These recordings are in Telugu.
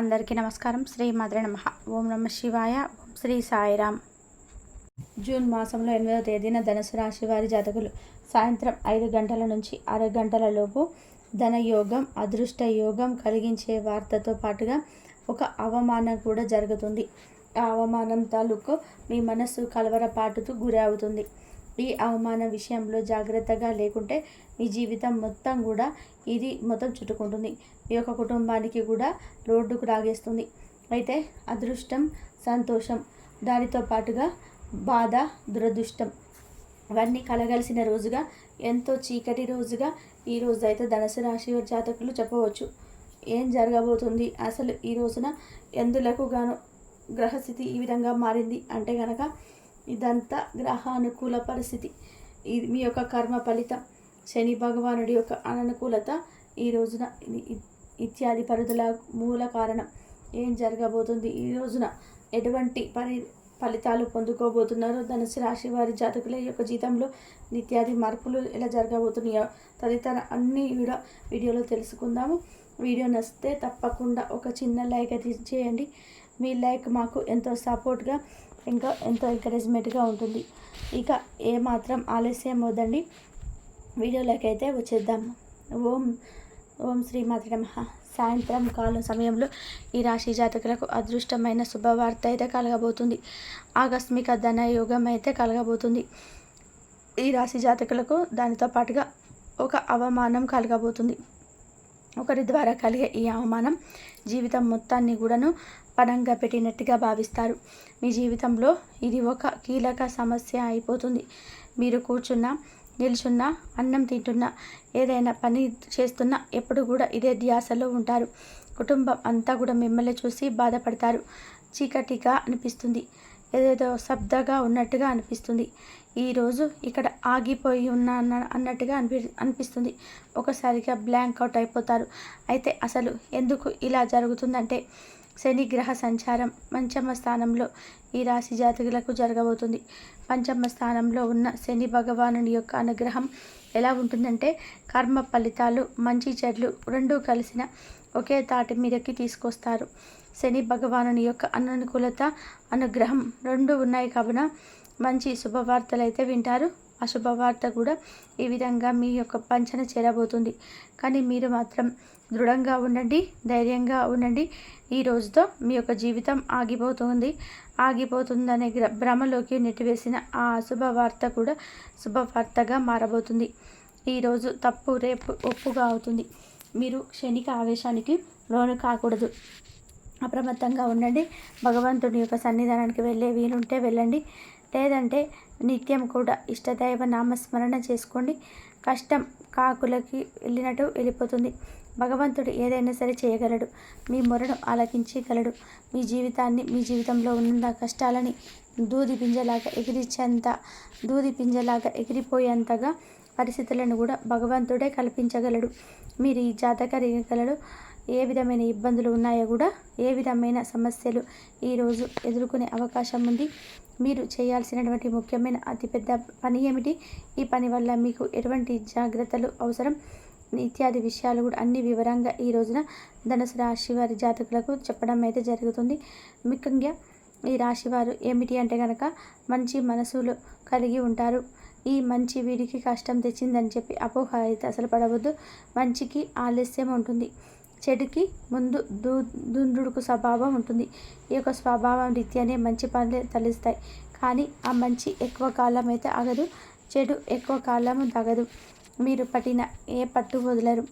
అందరికీ నమస్కారం. శ్రీ మధుర నమ. ఓం నమ శివాయ. ఓం శ్రీ సాయిరామ్. జూన్ మాసంలో ఎనిమిదవ తేదీన ధనుసు రాశి వారి జాతకులు. సాయంత్రం ఐదు గంటల నుంచి ఆరు గంటల లోపు ధన అదృష్ట యోగం కలిగించే వార్తతో పాటుగా ఒక అవమానం కూడా జరుగుతుంది. ఆ అవమానం తాలూకు మీ మనస్సు కలవరపాటుకు గురి అవుతుంది. ఈ అవమాన విషయంలో జాగ్రత్తగా లేకుంటే మీ జీవితం మొత్తం కూడా ఇది మొత్తం చుట్టుకుంటుంది. మీ యొక్క కుటుంబానికి కూడా రోడ్డుకు రాగేస్తుంది. అయితే అదృష్టం సంతోషం దానితో పాటుగా బాధ దురదృష్టం అవన్నీ కలగలిసిన రోజుగా ఎంతో చీకటి రోజుగా ఈ రోజు అయితే ధనుసు రాశి జాతకులు చెప్పవచ్చు. ఏం జరగబోతుంది? అసలు ఈ రోజున ఎందులకు గాను గ్రహస్థితి ఈ విధంగా మారింది? అంటే గనక ఇదంతా గ్రహానుకూల పరిస్థితి. ఇది మీ యొక్క కర్మ ఫలితం. శని భగవానుడి యొక్క అననుకూలత ఈ రోజున ఇత్యాది పరుదల మూల కారణం. ఏం జరగబోతుంది? ఈ రోజున ఎటువంటి పరి ఫలితాలు పొందుకోబోతున్నారో? ధనుసు రాశి వారి జాతకుల యొక్క జీతంలో నిత్యాది మార్పులు ఎలా జరగబోతున్నాయో తదితర అన్ని కూడా వీడియోలో తెలుసుకుందాము. వీడియో నచ్చితే తప్పకుండా ఒక చిన్న లైక్ అయితే చేయండి. మీ లైక్ మాకు ఎంతో సపోర్ట్గా ఇంకా ఎంతో ఎంకరేజ్మెంట్గా ఉంటుంది. ఇక ఏ మాత్రం ఆలస్యం వద్దండి. వీడియోలోకి అయితే వచ్చేద్దాం. ఓం ఓం శ్రీ మాత్ర సాయంత్రం కాలం సమయంలో ఈ రాశి జాతకులకు అదృష్టమైన శుభవార్త అయితే కలగబోతుంది. ఆకస్మిక ధన యోగం అయితే కలగబోతుంది. ఈ రాశి జాతకులకు దానితో పాటుగా ఒక అవమానం కలగబోతుంది. ఒకరి ద్వారా కలిగే ఈ అవమానం జీవితం మొత్తాన్ని కూడాను పణంగా పెట్టినట్టుగా భావిస్తారు. మీ జీవితంలో ఇది ఒక కీలక సమస్య అయిపోతుంది. మీరు కూర్చున్న నిల్చున్నా అన్నం తింటున్నా ఏదైనా పని చేస్తున్నా ఎప్పుడు కూడా ఇదే ధ్యాసలో ఉంటారు. కుటుంబం అంతా కూడా మిమ్మల్ని చూసి బాధపడతారు. చీకటిగా అనిపిస్తుంది. ఏదేదో శబ్దగా ఉన్నట్టుగా అనిపిస్తుంది. ఈరోజు ఇక్కడ ఆగిపోయి ఉన్నా అన్న అన్నట్టుగా అనిపి అనిపిస్తుంది. ఒకసారిగా బ్లాంక్ అవుట్ అయిపోతారు. అయితే అసలు ఎందుకు ఇలా జరుగుతుందంటే శని గ్రహ సంచారం పంచమ స్థానంలో ఈ రాశి జాతకులకు జరగబోతుంది. పంచమ స్థానంలో ఉన్న శని భగవానుని యొక్క అనుగ్రహం ఎలా ఉంటుందంటే కర్మ ఫలితాలు మంచి చెడ్లు రెండూ కలిసిన ఒకే తాటి మీదకి తీసుకొస్తారు. శని భగవానుని యొక్క అననుకూలత అనుగ్రహం రెండు ఉన్నాయి కావున మంచి శుభవార్తలు అయితే వింటారు అశుభవార్త కూడా ఈ విధంగా మీ యొక్క పంచన చేరబోతుంది. కానీ మీరు మాత్రం దృఢంగా ఉండండి ధైర్యంగా ఉండండి. ఈ రోజుతో మీ యొక్క జీవితం ఆగిపోతుంది. ఆగిపోతుందనే గ్ర భ్రమలోకి నెట్టివేసిన ఆ అశుభవార్త కూడా శుభవార్తగా మారబోతుంది. ఈరోజు తప్పు రేపు ఒప్పుగా అవుతుంది. మీరు క్షణిక ఆవేశానికి లోను కాకూడదు. అప్రమత్తంగా ఉండండి. భగవంతుడి యొక్క సన్నిధానానికి వెళ్ళే వీలుంటే వెళ్ళండి. లేదంటే నిత్యం కూడా ఇష్టదైవ నామస్మరణ చేసుకోండి. కష్టం కాకులకి వెళ్ళినట్టు వెళ్ళిపోతుంది. భగవంతుడు ఏదైనా సరే చేయగలడు. మీ మొరను ఆలకించగలడు. మీ జీవితాన్ని మీ జీవితంలో ఉన్న కష్టాలని దూది పింజలాగా ఎగిరించేంత దూది పింజలాగా ఎగిరిపోయేంతగా పరిస్థితులను కూడా భగవంతుడే కల్పించగలడు. మీరు ఈ జాతక రేఖలలో ఏ విధమైన ఇబ్బందులు ఉన్నాయో కూడా ఏ విధమైన సమస్యలు ఈరోజు ఎదుర్కొనే అవకాశం ఉంది మీరు చేయాల్సినటువంటి ముఖ్యమైన అతిపెద్ద పని ఏమిటి? ఈ పని వల్ల మీకు ఎటువంటి జాగ్రత్తలు అవసరం? ఇత్యాది విషయాలు కూడా అన్ని వివరంగా ఈ రోజున ధనుసు రాశి వారి జాతకులకు చెప్పడం అయితే జరుగుతుంది. ముఖ్యంగా ఈ రాశి వారు ఏమిటి అంటే కనుక మంచి మనసులు కలిగి ఉంటారు. ఈ మంచి వీడికి కష్టం తెచ్చిందని చెప్పి అపోహ అయితే అసలు పడవద్దు. మంచికి ఆలస్యం ఉంటుంది. చెడుకి ముందు దూ దుందుడుకు స్వభావం ఉంటుంది. ఈ యొక్క స్వభావం రీత్యానే మంచి పనులు తలుస్తాయి. కానీ ఆ మంచి ఎక్కువ కాలం అయితే ఆగదు. చెడు ఎక్కువ కాలం తగదు. మీరు పట్టిన ఏ పట్టు వదలరు.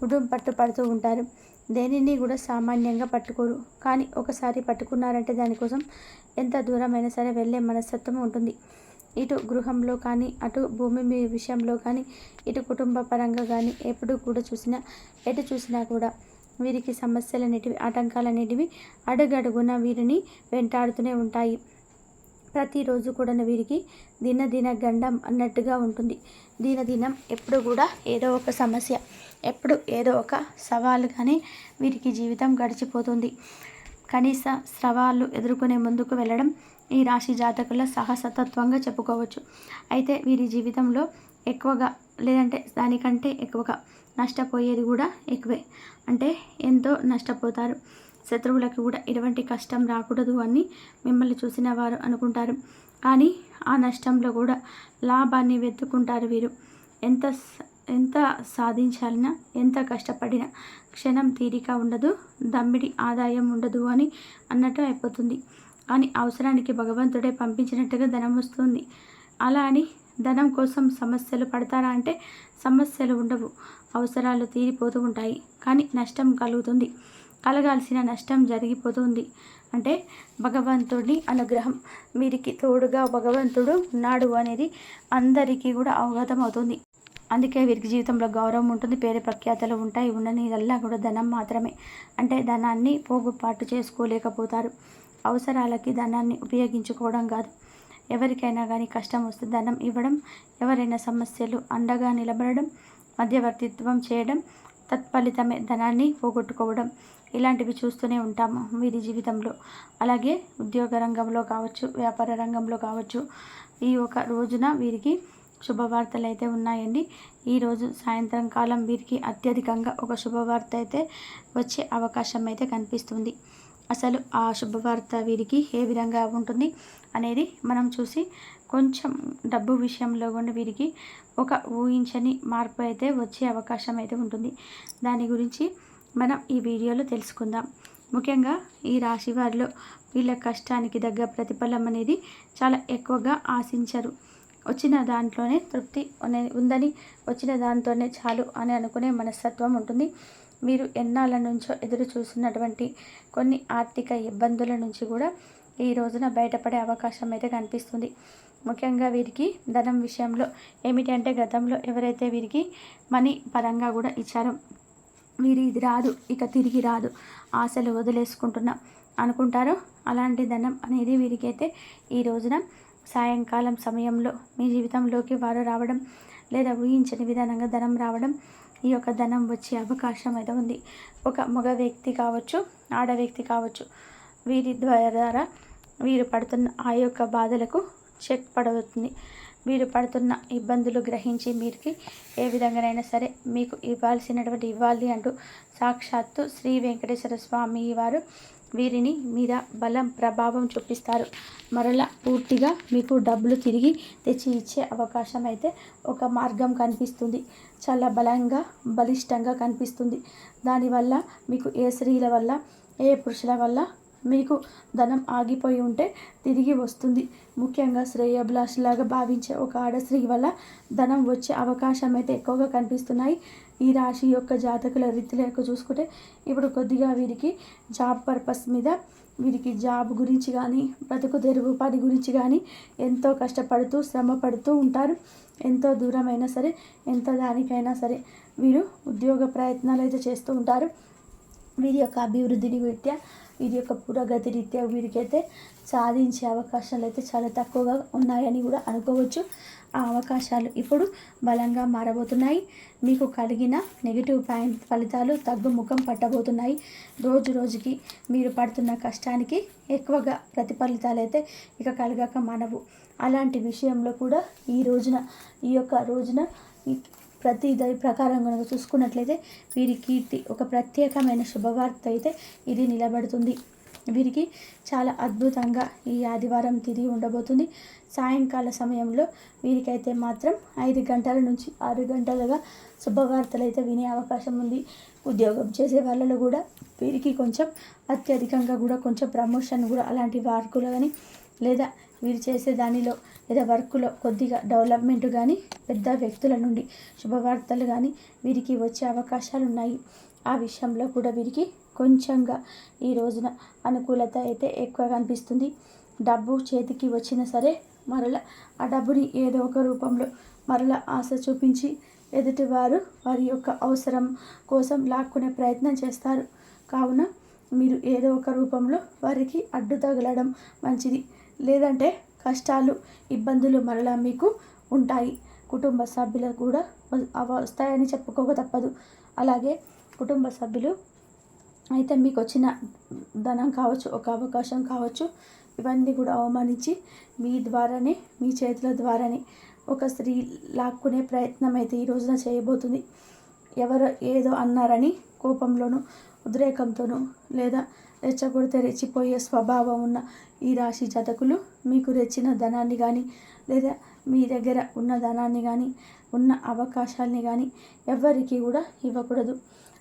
కుటుంబ పట్టు పడుతూ ఉంటారు. దేనిని కూడా సామాన్యంగా పట్టుకోరు. కానీ ఒకసారి పట్టుకున్నారంటే దానికోసం ఎంత దూరమైనా సరే వెళ్ళే మనస్తత్వం ఉంటుంది. ఇటు గృహంలో కానీ అటు భూమి మీ విషయంలో కానీ ఇటు కుటుంబ పరంగా కానీ ఎప్పుడు కూడా చూసినా ఎటు చూసినా కూడా వీరికి సమస్యలు అనేటివి ఆటంకాలనేటివి అడుగడుగున వీరిని వెంటాడుతూనే ఉంటాయి. ప్రతిరోజు కూడా వీరికి దినదిన గండం అన్నట్టుగా ఉంటుంది. దినదినం ఎప్పుడు కూడా ఏదో ఒక సమస్య ఎప్పుడు ఏదో ఒక సవాలుగానే వీరికి జీవితం గడిచిపోతుంది. కనీస స్రవాలు ఎదుర్కొనే ముందుకు వెళ్ళడం ఈ రాశి జాతకుల సాహసతత్వంగా చెప్పుకోవచ్చు. అయితే వీరి జీవితంలో ఎక్కువగా లేదంటే దానికంటే ఎక్కువగా నష్టపోయేది కూడా ఎక్కువే. అంటే ఎంతో నష్టపోతారు. శత్రువులకు కూడా ఎటువంటి కష్టం రాకూడదు అని మిమ్మల్ని చూసిన వారు అనుకుంటారు. కానీ ఆ నష్టంలో కూడా లాభాన్ని వెతుక్కుంటారు వీరు. ఎంత ఎంత సాధించాలన్నా ఎంత కష్టపడినా క్షణం తీరిక ఉండదు దమ్మిడి ఆదాయం ఉండదు అని అన్నట్టు అయిపోతుంది. కానీ అవసరానికి భగవంతుడే పంపించినట్టుగా ధనం వస్తుంది అలా అని ధనం కోసం సమస్యలు పడతారా అంటే సమస్యలు ఉండవు. అవసరాలు తీరిపోతూ ఉంటాయి. కానీ నష్టం కలుగుతుంది. కలగాల్సిన నష్టం జరిగిపోతుంది. అంటే భగవంతుడి అనుగ్రహం. వీరికి తోడుగా భగవంతుడు ఉన్నాడు అనేది అందరికీ కూడా అవగతం అవుతుంది. అందుకే వీరికి జీవితంలో గౌరవం ఉంటుంది. పేరు ప్రఖ్యాతలు ఉంటాయి. వల్ల కూడా ధనం మాత్రమే. అంటే ధనాన్ని పోగుపాటు చేసుకోలేకపోతారు. అవసరాలకి ధనాన్ని ఉపయోగించుకోవడం కాదు. ఎవరికైనా కానీ కష్టం వస్తే ధనం ఇవ్వడం ఎవరైనా సమస్యలు అండగా నిలబడడం మధ్యవర్తిత్వం చేయడం తత్ఫలితమే ధనాన్ని పోగొట్టుకోవడం ఇలాంటివి చూస్తూనే ఉంటాము వీరి జీవితంలో. అలాగే ఉద్యోగ రంగంలో కావచ్చు వ్యాపార రంగంలో కావచ్చు ఈ ఒక రోజున వీరికి శుభవార్తలు అయితే ఉన్నాయండి. ఈరోజు సాయంత్రం కాలం వీరికి అత్యధికంగా ఒక శుభవార్త అయితే వచ్చే అవకాశం అయితే కనిపిస్తుంది. అసలు ఆ శుభవార్త వీరికి ఏ విధంగా ఉంటుంది అనేది మనం చూసి కొంచెం డబ్బు విషయంలో కూడా వీరికి ఒక ఊహించని మార్పు అయితే వచ్చే అవకాశం అయితే ఉంటుంది. దాని గురించి మనం ఈ వీడియోలో తెలుసుకుందాం. ముఖ్యంగా ఈ రాశి వారిలో వీళ్ళ కష్టానికి తగ్గ ప్రతిఫలం అనేది చాలా ఎక్కువగా ఆశించరు. వచ్చిన దాంట్లోనే తృప్తి ఉందని వచ్చిన దాంతోనే చాలు అని అనుకునే మనస్తత్వం ఉంటుంది. మీరు ఎన్నాళ్ళ నుంచో ఎదురు చూస్తున్నటువంటి కొన్ని ఆర్థిక ఇబ్బందుల నుంచి కూడా ఈ రోజున బయటపడే అవకాశం అయితే కనిపిస్తుంది. ముఖ్యంగా వీరికి ధనం విషయంలో ఏమిటి అంటే గతంలో ఎవరైతే వీరికి మనీ పరంగా కూడా ఇచ్చారో వీరి ఇది రాదు ఇక తిరిగి రాదు ఆశలు వదిలేసుకుంటున్నా అనుకుంటారో అలాంటి ధనం అనేది వీరికైతే ఈ రోజున సాయంకాలం సమయంలో మీ జీవితంలోకి వారు రావడం లేదా ఊహించని విధానంగా ధనం రావడం ఈ యొక్క ధనం వచ్చే అవకాశం అయితే ఉంది. ఒక మగ వ్యక్తి కావచ్చు ఆడ వ్యక్తి కావచ్చు వీరి ద్వారా వీరు పడుతున్న ఆ యొక్క బాధలకు చెక్ పడవుతుంది. వీరు పడుతున్న ఇబ్బందులు గ్రహించి మీరుకి ఏ విధంగానైనా సరే మీకు ఇవ్వాల్సినటువంటి ఇవ్వాలి అంటూ సాక్షాత్తు శ్రీ వెంకటేశ్వర స్వామి వారు వీరిని మీద బలం ప్రభావం చూపిస్తారు. మరలా పూర్తిగా మీకు డబ్బులు తిరిగి తెచ్చి ఇచ్చే అవకాశం అయితే ఒక మార్గం కనిపిస్తుంది. చాలా బలంగా బలిష్టంగా కనిపిస్తుంది. దానివల్ల మీకు ఏ స్త్రీల వల్ల ఏ పురుషుల వల్ల మీకు ధనం ఆగిపోయి ఉంటే తిరిగి వస్తుంది. ముఖ్యంగా శ్రేయభిలాషలాగా భావించే ఒక ఆడస్త్రీ వల్ల ధనం వచ్చే అవకాశం అయితే ఎక్కువగా కనిపిస్తున్నాయి. ఈ రాశి యొక్క జాతకుల రీతిలో యొక్క చూసుకుంటే ఇప్పుడు కొద్దిగా వీరికి జాబ్ పర్పస్ మీద వీరికి జాబ్ గురించి కానీ బ్రతుకు తెరుగు పని గురించి కానీ ఎంతో కష్టపడుతూ శ్రమ పడుతూ ఉంటారు. ఎంతో దూరమైనా సరే ఎంత దానికైనా సరే వీరు ఉద్యోగ ప్రయత్నాలు అయితే చేస్తూ ఉంటారు. వీరి యొక్క అభివృద్ధిని రీత్యా వీరి యొక్క పురోగతి రీత్యా వీరికైతే సాధించే అవకాశాలు అయితే చాలా తక్కువగా ఉన్నాయని కూడా అనుకోవచ్చు. ఆ అవకాశాలు ఇప్పుడు బలంగా మారబోతున్నాయి. మీకు కలిగిన నెగిటివ్ పాయింట్ ఫలితాలు తగ్గుముఖం పట్టబోతున్నాయి. రోజు రోజుకి మీరు పడుతున్న కష్టానికి ఎక్కువగా ప్రతిఫలితాలు అయితే ఇక కలగక మనవు. అలాంటి విషయంలో కూడా ఈ రోజున ఈ యొక్క రోజున ప్రతి దాని ప్రకారం కనుక చూసుకున్నట్లయితే వీరి కీర్తి ఒక ప్రత్యేకమైన శుభవార్త అయితే ఇది నిలబడుతుంది. వీరికి చాలా అద్భుతంగా ఈ ఆదివారం తిరిగి ఉండబోతుంది. సాయంకాల సమయంలో వీరికైతే మాత్రం ఐదు గంటల నుంచి ఆరు గంటలుగా శుభవార్తలు అయితే వినే అవకాశం ఉంది. ఉద్యోగం చేసే వాళ్ళలో కూడా వీరికి కొంచెం అత్యధికంగా కూడా కొంచెం ప్రమోషన్ కూడా అలాంటి వార్కులు కానీ లేదా వీరు చేసే దానిలో లేదా వర్క్లో కొద్దిగా డెవలప్మెంట్ కానీ పెద్ద వ్యక్తుల నుండి శుభవార్తలు కానీ వీరికి వచ్చే అవకాశాలు ఉన్నాయి ఆ విషయంలో కూడా వీరికి కొంచెంగా ఈ రోజున అనుకూలత అయితే ఎక్కువ కనిపిస్తుంది. డబ్బు చేతికి వచ్చినా సరే మరల ఆ డబ్బుని ఏదో ఒక రూపంలో మరల ఆశ చూపించి ఎదుటివారు వారి యొక్క అవసరం కోసం లాక్కునే ప్రయత్నం చేస్తారు. కావున మీరు ఏదో ఒక రూపంలో వారికి అడ్డు తగలడం మంచిది. లేదంటే కష్టాలు ఇబ్బందులు మరలా మీకు ఉంటాయి. కుటుంబ సభ్యులు కూడా వస్తాయని చెప్పుకోక తప్పదు. అలాగే కుటుంబ సభ్యులు అయితే మీకు వచ్చిన ధనం కావచ్చు ఒక అవకాశం కావచ్చు ఇవన్నీ కూడా అవమానించి మీ ద్వారానే మీ చేతుల ద్వారానే ఒక స్త్రీ లాక్కునే ప్రయత్నం అయితే ఈ రోజున చేయబోతుంది. ఎవరు ఏదో అన్నారని కోపంలోనూ ఉద్రేకంతోనూ లేదా రెచ్చగొడితే రెచ్చిపోయే స్వభావం ఉన్న ఈ రాశి జాతకులు మీకు రెచ్చిన ధనాన్ని కానీ లేదా మీ దగ్గర ఉన్న ధనాన్ని కానీ ఉన్న అవకాశాలని కానీ ఎవరికి కూడా ఇవ్వకూడదు.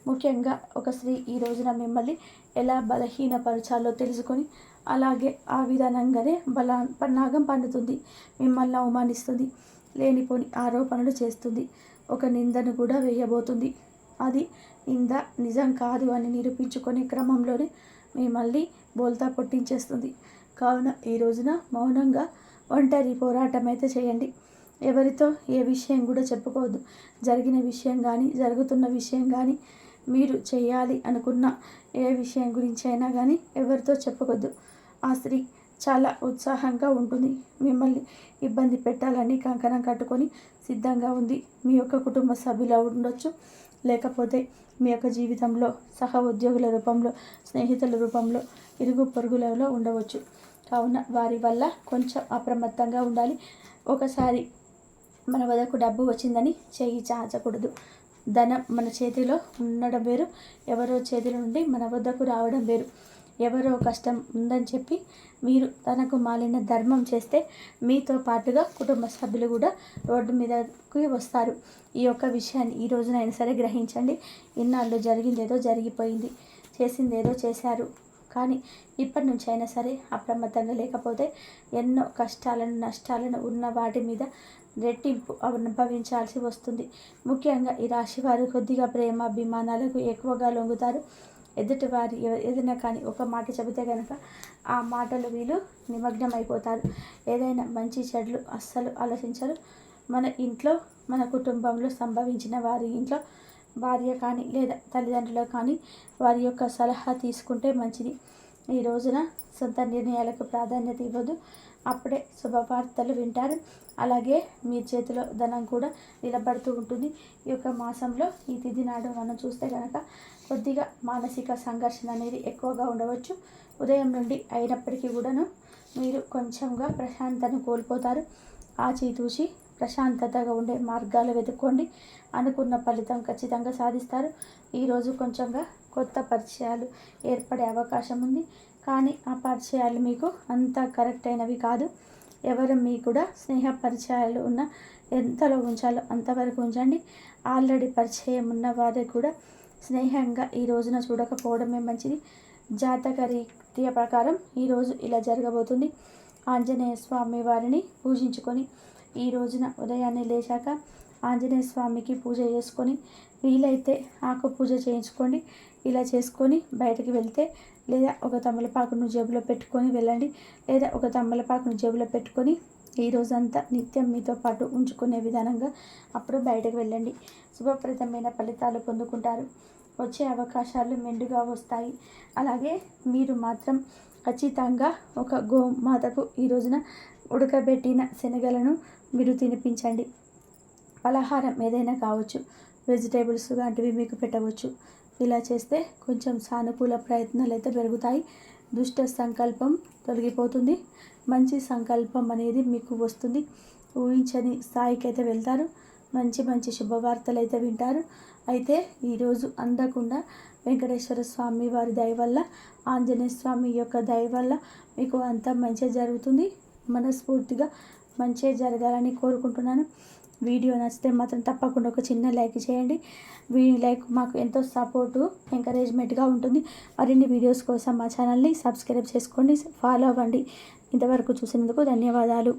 ముఖ్యంగా ఒక స్త్రీ ఈ రోజున మిమ్మల్ని ఎలా బలహీనపరచాలో తెలుసుకొని అలాగే ఆ విధానంగానే బల పన్నాగం పండుతుంది మిమ్మల్ని అవమానిస్తుంది లేనిపోని ఆరోపణలు చేస్తుంది ఒక నిందను కూడా వేయబోతుంది. అది నింద నిజం కాదు అని నిరూపించుకునే క్రమంలోనే మిమ్మల్ని బోల్తా పొట్టించేస్తుంది. కావున ఈ రోజున మౌనంగా ఒంటరి పోరాటం అయితే చేయండి. ఎవరితో ఏ విషయం కూడా చెప్పుకోవద్దు. జరిగిన విషయం కానీ జరుగుతున్న విషయం కానీ మీరు చేయాలి అనుకున్న ఏ విషయం గురించి అయినా కానీ ఎవరితో చెప్పకూడదు ఆ స్త్రీ చాలా ఉత్సాహంగా ఉంటుంది. మిమ్మల్ని ఇబ్బంది పెట్టాలని కంకణం కట్టుకొని సిద్ధంగా ఉంది. మీ యొక్క కుటుంబ సభ్యులు ఉండొచ్చు. లేకపోతే మీ యొక్క జీవితంలో సహ ఉద్యోగుల రూపంలో స్నేహితుల రూపంలో ఇరుగు పొరుగులలో ఉండవచ్చు. కావున వారి వల్ల కొంచెం అప్రమత్తంగా ఉండాలి. ఒకసారి మన వద్దకు డబ్బు వచ్చిందని చేయి చాచకూడదు. ధనం మన చేతిలో ఉండడం వేరు ఎవరో చేతిలో నుండి మన వద్దకు రావడం వేరు. ఎవరో కష్టం ఉందని చెప్పి మీరు తనకు మాలిన ధర్మం చేస్తే మీతో పాటుగా కుటుంబ సభ్యులు కూడా రోడ్డు మీదకి వస్తారు. ఈ యొక్క విషయాన్ని ఈ రోజునైనా సరే గ్రహించండి. ఇన్నాళ్ళు జరిగిందేదో జరిగిపోయింది. చేసిందేదో చేశారు. కానీ ఇప్పటి నుంచి అయినా సరే అప్రమత్తంగా లేకపోతే ఎన్నో కష్టాలను నష్టాలను ఉన్న వాటి మీద రెట్టింపు అనుభవించాల్సి వస్తుంది. ముఖ్యంగా ఈ రాశి వారు కొద్దిగా ప్రేమ అభిమానాలకు ఎక్కువగా లొంగుతారు. ఎదుటి వారి ఏదైనా కానీ ఒక మాట చెబితే కనుక ఆ మాటలు వీళ్ళు నిమగ్నం అయిపోతారు ఏదైనా మంచి చెడులు అస్సలు ఆలోచించరు. మన ఇంట్లో మన కుటుంబంలో సంభవించిన వారి ఇంట్లో భార్య కానీ లేదా తల్లిదండ్రులు కానీ వారి యొక్క సలహా తీసుకుంటే మంచిది. ఈ రోజున సొంత నిర్ణయాలకు ప్రాధాన్యత ఇవ్వదు. అప్పుడే శుభవార్తలు వింటారు. అలాగే మీ చేతిలో ధనం కూడా నిలబడుతూ ఉంటుంది. ఈ యొక్క మాసంలో ఈ తిథి నాడు మనం చూస్తే కనుక కొద్దిగా మానసిక సంఘర్షణ అనేది ఎక్కువగా ఉండవచ్చు. ఉదయం నుండి అయినప్పటికీ కూడాను మీరు కొంచెంగా ప్రశాంతను కోల్పోతారు. ఆచితూచి ప్రశాంతతగా ఉండే మార్గాలు వెతుక్కోండి. అనుకున్న ఫలితం ఖచ్చితంగా సాధిస్తారు. ఈరోజు కొంచెంగా కొత్త పరిచయాలు ఏర్పడే అవకాశం ఉంది. కానీ ఆ పరిచయాలు మీకు అంత కరెక్ట్ అయినవి కాదు. ఎవరు మీ కూడా స్నేహ పరిచయాలు ఉన్న ఎంతలో ఉంచాలో అంతవరకు ఉంచండి. ఆల్రెడీ పరిచయం ఉన్న వారే కూడా స్నేహంగా ఈ రోజున చూడకపోవడమే మంచిది. జాతక రీత్య ప్రకారం ఈరోజు ఇలా జరగబోతుంది. ఆంజనేయ స్వామి వారిని పూజించుకొని ఈ రోజున ఉదయాన్నే లేచాక ఆంజనేయ స్వామికి పూజ చేసుకొని వీలైతే ఆకు పూజ చేయించుకోండి. ఇలా చేసుకొని బయటకు వెళ్తే లేదా ఒక తమలపాకును జేబులో పెట్టుకొని వెళ్ళండి. లేదా ఒక తమలపాకును జేబులో పెట్టుకొని ఈ రోజంతా నిత్యం మీతో పాటు ఉంచుకునే విధానంగా అప్పుడు బయటకు వెళ్ళండి. శుభప్రదమైన ఫలితాలు పొందుకుంటారు. వచ్చే అవకాశాలు మెండుగా వస్తాయి. అలాగే మీరు మాత్రం ఖచ్చితంగా ఒక గోమాతకు ఈ రోజున ఉడకబెట్టిన శనగలను మీరు తినిపించండి. పలహారం ఏదైనా కావచ్చు వెజిటేబుల్స్ లాంటివి మీకు పెట్టవచ్చు. ఇలా చేస్తే కొంచెం సానుకూల ప్రయత్నాలు అయితే పెరుగుతాయి. దుష్ట సంకల్పం తొలగిపోతుంది. మంచి సంకల్పం అనేది మీకు వస్తుంది. ఊహించని స్థాయికి అయితే వెళ్తారు. మంచి మంచి శుభవార్తలు అయితే వింటారు. అయితే ఈరోజు అందకుండా వెంకటేశ్వర స్వామి వారి దయ వల్ల ఆంజనేయ స్వామి యొక్క దయ వల్ల మీకు అంతా మంచిగా జరుగుతుంది. మనస్ఫూర్తిగా మంచిగా జరగాలని కోరుకుంటున్నాను. వీడియో నచ్చితే మాత్రం తప్పకుండా ఒక చిన్న లైక్ చేయండి. వీ లైక్ మాకు ఎంతో సపోర్టు ఎంకరేజ్మెంట్గా ఉంటుంది. మరిన్ని వీడియోస్ కోసం మా ఛానల్ని సబ్స్క్రైబ్ చేసుకోండి ఫాలో అవ్వండి. ఇంతవరకు చూసినందుకు ధన్యవాదాలు.